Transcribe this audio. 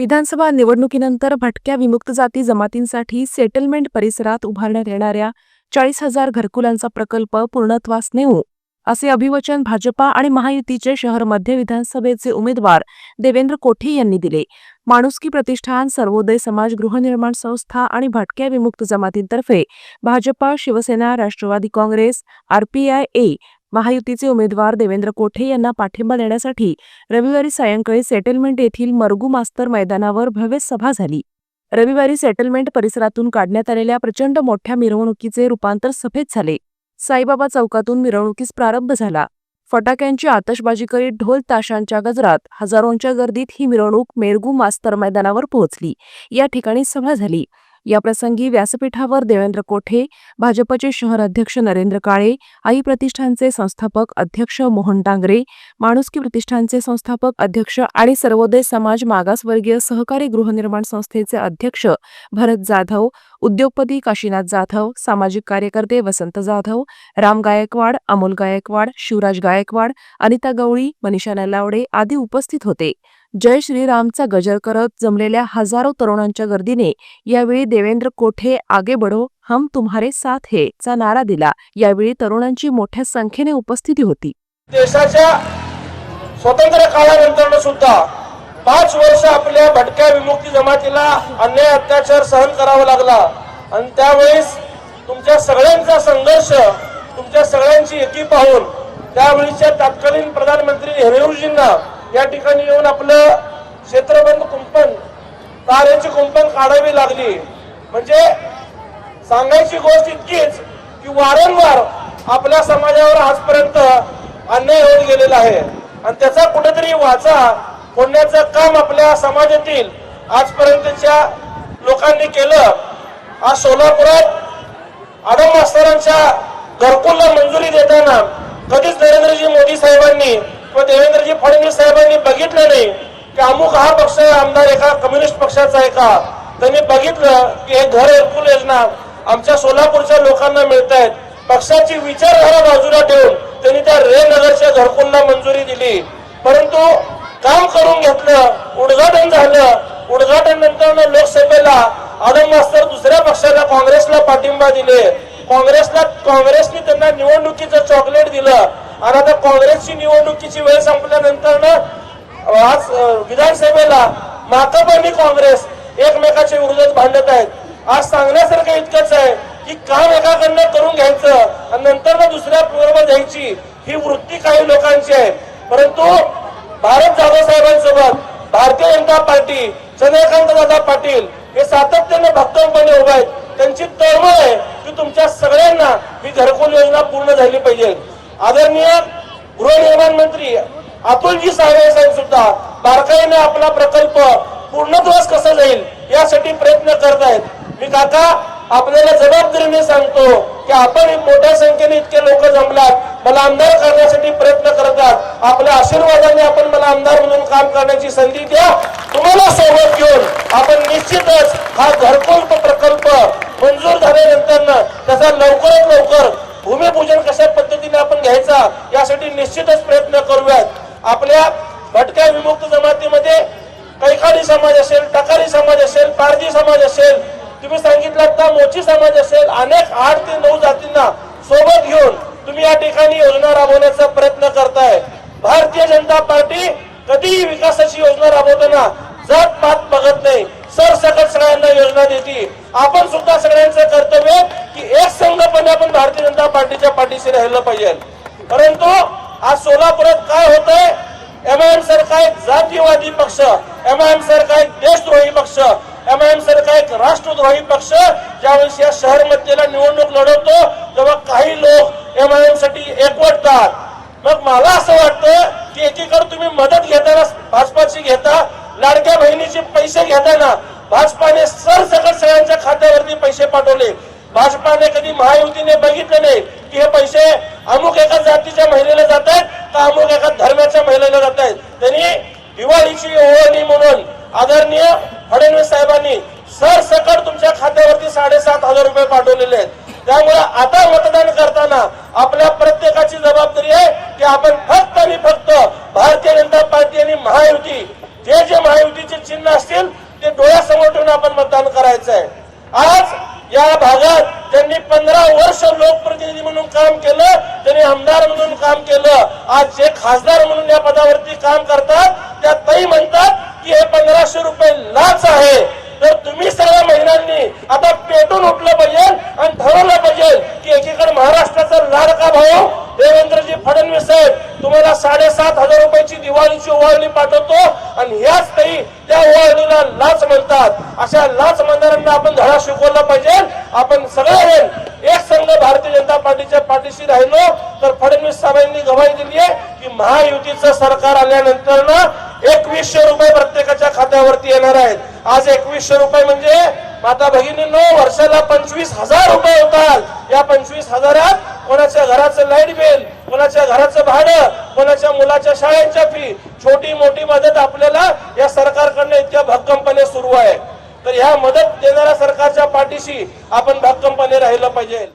विधानसभा निवडणुकीनंतर भटक्या विमुक्त जाती जमातींसाठी सेटलमेंट परिसरात उभारण्यात येणाऱ्या चाळीस हजार घरकुलांचा प्रकल्प पूर्णत्वास नेऊ असे अभिवचन भाजपा आणि महायुतीचे शहर मध्य विधानसभेचे उमेदवार देवेंद्र कोठे यांनी दिले. माणुसकी प्रतिष्ठान सर्वोदय समाज गृहनिर्माण संस्था आणि भटक्या विमुक्त जमातींतर्फे भाजपा शिवसेना राष्ट्रवादी काँग्रेस आरपीआय ए महायुतीचे उमेदवार देवेंद्र कोठे यांना पाठिंबा देण्यासाठी रविवारी सायंकाळी सेटलमेंट येथील मरगू मास्तर मैदानावर भव्य सभा झाली. रविवारी सेटलमेंट परिसरातून काढण्यात आलेल्या प्रचंड मोठ्या मिरवणुकीचे रूपांतर सभेत झाले. साईबाबा चौकातून मिरवणुकीस प्रारंभ झाला. फटाक्यांची आतषबाजी करीत ढोल ताशांच्या गजरात हजारोंच्या गर्दीत ही मिरवणूक मेरगू मास्तर मैदानावर पोहोचली. या ठिकाणी सभा झाली. याप्रसंगी व्यासपीठावर देवेंद्र कोठे भाजपचे शहर अध्यक्ष नरेंद्र काळे आई प्रतिष्ठानचे संस्थापक अध्यक्ष मोहन डांगरे माणुसकी प्रतिष्ठानचे संस्थापक अध्यक्ष आणि सर्वोदय समाज मागासवर्गीय सहकारी गृहनिर्माण संस्थेचे अध्यक्ष भरत जाधव उद्योगपती काशीनाथ जाधव सामाजिक कार्यकर्ते वसंत जाधव राम गायकवाड अमोल गायकवाड शिवराज गायकवाड अनिता गवळी मनीषा नलावडे आदी उपस्थित होते. जय श्रीरामचा गजर करत जमलेल्या हजारो तरुणांच्या गर्दीने यावेळी देवेंद्र कोठे आगे बढो हम तुम्हारे साथ हे चा नारा दिला. यावेळी तरुणांची मोठ्या संख्येने उपस्थिती होती. देशाच्या स्वतंत्र काळानंतर सुद्धा पाच वर्ष आपल्या भटक्या विमुक्ती जमातीला अन्याय अत्याचार सहन करावा लागला. आणि त्यावेळेस तुमच्या सगळ्यांचा संघर्ष तुमच्या सगळ्यांची एकी पाहून त्यावेळीच्या तत्कालीन प्रधानमंत्री नेहरूजींना या ठिकाणी येऊन आपलं क्षेत्रबंद कुंपण तारेची कुंपण काढावी लागली. म्हणजे सांगायची गोष्ट इतकीच की वारंवार आपल्या समाजावर आजपर्यंत अन्याय होत गेलेला आहे. आणि त्याचा कुठेतरी वाचा फोडण्याचं काम आपल्या समाजातील आजपर्यंतच्या लोकांनी केलं. आज सोलापुरात आडम मास्तरांच्या घरकुलला मंजुरी देताना कधीच नरेंद्रजी मोदी साहेबांनी किंवा देवेंद्रजी फडणवीस साहेबांनी बघितलं नाही की अमुक हा पक्ष आमदार एका कम्युनिस्ट पक्षाचा आहे का? त्यांनी बघितलं की हे घर घरकुल योजना आमच्या सोलापूरच्या लोकांना मिळत आहेत पक्षाची विचारधारा बाजूला ठेवून त्यांनी त्या रे नगरच्या घरकुलला मंजुरी दिली. परंतु काम करून घेतलं उद्घाटन झालं. उद्घाटन नंतर लोकसभेला आदम मास्तर दुसऱ्या पक्षाला काँग्रेसला पाठिंबा दिले. काँग्रेसला काँग्रेसने त्यांना निवडणुकीचं चॉकलेट दिलं. आणि आता काँग्रेसची निवडणुकीची वेळ संपल्यानंतर आज विधानसभेला माकप आणि काँग्रेस एकमेकाच्या विरोधात भांडत आहेत. आज सांगण्यासारखं इतकंच आहे की काम एकाकडनं करून घ्यायचं आणि नंतर ना दुसऱ्या बरोबर द्यायची ही वृत्ती काही लोकांची आहे. परंतु भारत जाधव साहेबांसोबत भारतीय जनता पार्टी चंद्रकांत दादा पाटील हे सातत्याने भक्कमपणे उभे आहेत. त्यांची तळमळ आहे की तुमच्या सगळ्यांना ही घरकुल योजना पूर्ण झाली पाहिजे. आदरणीय गृहनिर्माण मंत्री अतुलजी सावे साहेब सुद्धा बारकाईने आपला प्रकल्प पूर्णत्वास कसा जाईल यासाठी प्रयत्न करत आहेत. मी काका आपल्याला जबाबदारीने सांगतो की आपण मोठ्या संख्येने इतके लोक जमलात मला आमदार करण्यासाठी प्रयत्न करतात आपल्या आशीर्वादाने आपण मला आमदार म्हणून काम करण्याची संधी द्या. तुम्हाला सोबत घेऊन आपण निश्चितच हा घरकुल प्रकल्प मंजूर झाल्यानंतर त्याचा लवकरात लवकर घ्यायचा यासाठी निश्चितच प्रयत्न करूयात. आपल्या भटक्या विमुक्त जमातीमध्ये कैकाडी समाज असेल टकारी समाज असेल पारधी समाज असेल तुम्ही सांगितलं आता मोची समाज असेल अनेक आठ ते नऊ जातींना सोबत घेऊन तुम्ही या ठिकाणी योजना राबवण्याचा प्रयत्न करताय. भारतीय जनता पार्टी कधीही विकासाची योजना राबवताना जात पात बघत नाही. सरसकट सगळ्यांना योजना देते. आपण सुद्धा सगळ्यांचं कर्तव्य की एक संघपणे आपण भारतीय जनता पार्टीच्या पाठीशी राहिलं पाहिजे. परंतु आज सोलापुरात काय होतंय? एमआयएम सारखा एक जातीवादी पक्ष एमआयएम सारखा एक देशद्रोही पक्ष एमआयएम सारखा एक राष्ट्रद्रोही पक्ष? ज्यावेळेस या शहर मध्येला निवडणूक लढवतो तेव्हा काही लोक एमआयएमसाठी एकवटतात. मग मला असं वाटतं की एकीकडे तुम्ही मदत घेताना भाजपाची घेता लाडक्या बहिणीचे पैसे घेताना भाजपाने सरसकट सगळ्यांच्या खात्यावरती पैसे पाठवले. भाजपाने कधी महायुतीने बघितलं नाही की हे पैसे अमुक एका जातीच्या महिलेला जात आहेत तर अमुक एका धर्माच्या महिलेला जात आहेत त्यांनी दिवाळीची ओळणी म्हणून आदरणीय फडणवीस साहेबांनी सरसकट तुमच्या खात्यावरती साडेसात हजार रुपये पाठवलेले आहेत. त्यामुळे आता मतदान करताना आपल्या प्रत्येकाची जबाबदारी आहे की आपण फक्त आणि फक्त भारतीय जनता पार्टी आणि महायुती जे जे महायुतीचे चिन्ह असतील ते डोळ्यासमोर ठेवून आपण मतदान करायचं आहे. आज या भागात त्यांनी पंधरा वर्ष लोकप्रतिनिधी म्हणून काम केलं. आज जे खासदार म्हणून या पदावरती काम करतात त्या ताई म्हणतात की हे पंधराशे रुपये लाच आहे. तर तुम्ही सर्व महिलांनी आता पेटून उठलं पाहिजे आणि ठरवलं पाहिजे की एकीकडे महाराष्ट्राचा लाडका भाऊ देवेंद्रजी फडणवीस साहेब तुम्हाला साडेसात हजार रुपयाची दिवाळीची ओवाळणी पाठवतो आणि ह्याच ताई त्या ओवाळणीला लाच अशा लाच मंदारांना आपण धडा शिकवला पाहिजे. आपण सगळेजण एक संघ भारतीय जनता पार्टीच्या पाठीशी राहिलो. तर फडणवीस साहेबांनी गवाही दिली आहे की महायुतीचं सरकार आल्यानंतर ना एकवीसशे रुपये प्रत्येकाच्या खात्यावरती येणार आहेत. आज एकवीसशे रुपये म्हणजे माता भगिनींनो वर्षाला पंचवीस हजार रुपये होतात. या पंचवीस हजारात कोणाच्या घराचं लाइट बिल कोणाच्या घराचं भाडं कोणाच्या मुलाच्या शाळेच्या फी छोटी मोठी मदत आपल्याला या सरकारकडनं इतक्या भक्कमपणे सुरू आहे. तर ह्या मदत देणाऱ्या सरकारच्या पाठीशी आपण भक्कमपणे राहिलं पाहिजे.